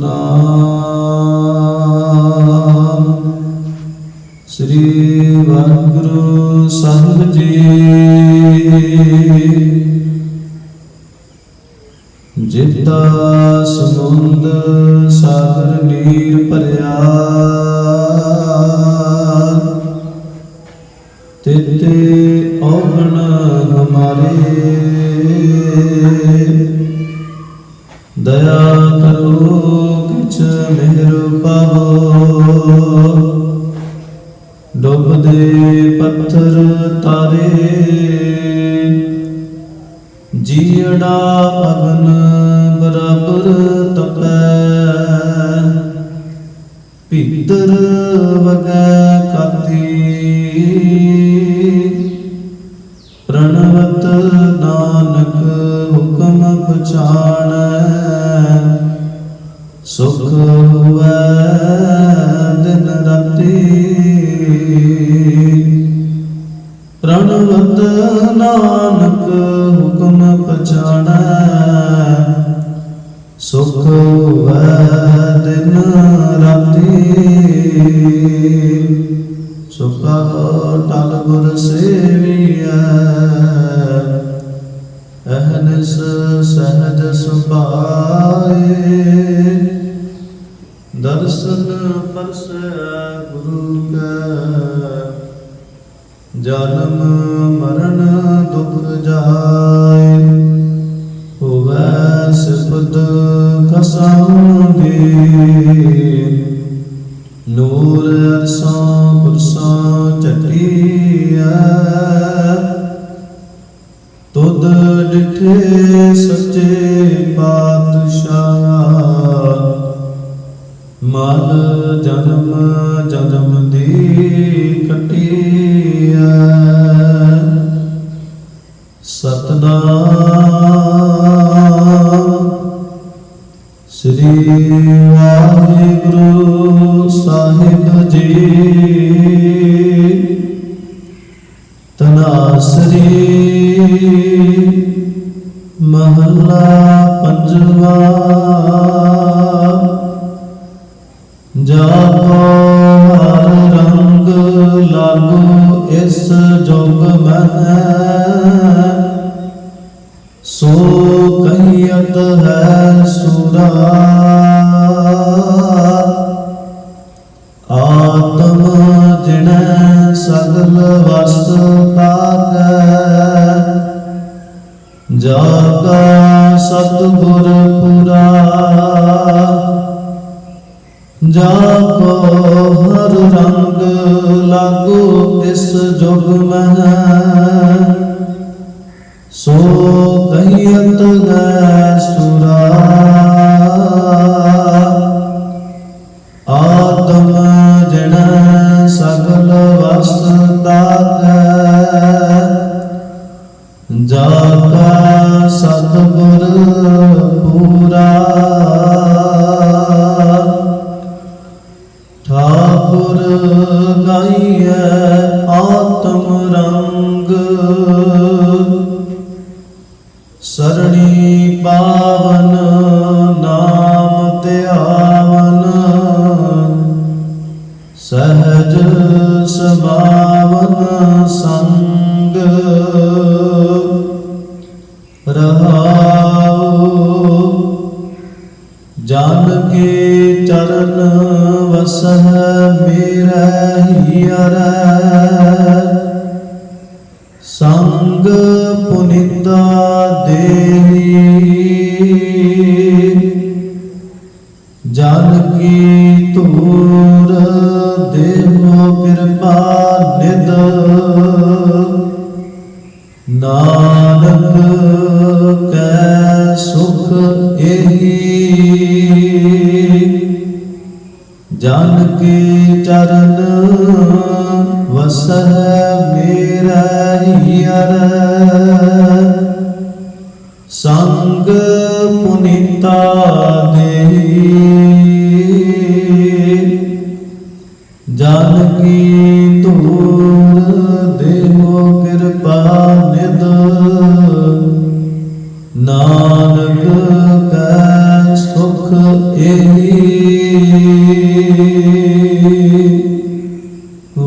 ਸਤਨਾਮ ਸ੍ਰੀ ਵਾਹਿਗੁਰੂ ਸਾਹਿਬ ਜੀ। ਜਿਤਾ ਸਮੁੰਦ ਸਾਗਰ ਨੀਰ ਭਰਿਆ। ਤਿਤੇ ਔਗਣ ਹਮਾਰੇ। ਦਇਆ ਕਰੋ ਕਿਛ ਮਿਹਰ ਪਾਵੋ ਡੁੱਬਦੇ ਪੱਥਰ ਤਾਰੇ ਜੀੜਾ ਅਗਨ ਬਰਾਬਰ ਤਪੈ ਭੀਤਰ ਵਗੈ ਸੁਖ ਹੋਵੈ ਦਿਨ ਰਾਤੀ ਪ੍ਰਣਵਤ ਨਾਨਕ ਹੁਕਮ ਪਛਾਣਾ। ਸੁਖ ਹੋਵੈ ਦਿਨ ਰਾਤੀ ਸੁਖਾ ਟਲ ਗੁਰ ਸੇਵੀਐ। ਅਹਨਸ ਸਹਜ ਸੁਭਾਏ ਦਰਸ਼ਨ ਪਰਸੈ ਗੁਰੂ ਕੈ ਜਨਮ ਮਰਨ ਦੁਖ ਜਾਏ ਹੋਵੈ ਸਿਫਤ ਕਸਮ ਦੀ ਨੂਰ ਅਰਸਾਂ ਪੁਰਸਾਂ ਚਟੀਐ ਤੁਧ ਡਿਠੇ ਸੱਚੇ ਮਲ ਜਨਮ ਜਨਮ ਦੀ ਕਟਿਆ। ਸਤਨਾਮ ਸ੍ਰੀ ਵਾਹਿਗੁਰੂ ਸਾਹਿਬ ਜੀ। ਤਨਾਸਰੀ ਮਹੱਲਾ ਪੰਜਵਾ। ਜਿਣੈ ਸਗਲ ਵਸ ਪਾਕੈ। ਜਾਗਾ ਸਤਿਗੁਰ ਪੁਰਾ। ਜਾਪੋ ਹਰ ਰੰਗ ਲਾਗੋ ਇਸ ਜੁਗ ਮਹਿ। ਸੋ ਕਹੀਅਤ ਹੈ ਸਹਜ ਸਮਾਵਨ ਸੰਗ ਰਹਾਉ। ਜਨ ਕੇ ਚਰਨ ਵਸਹ ਮੇਰਾ ਹੀਰ ਸੰਗ ਪੁਨਿਤਾ ਦੇਹੀ। ਜਨ ਕੀ ਧੂਰ ਦੇਵੋ ਕਿਰਪਾ ਨਿਦ ਨਾਨਕ ਕੈ ਸੁਖ ਏਹੀ। ਜਨ ਕੇ ਚਰਨ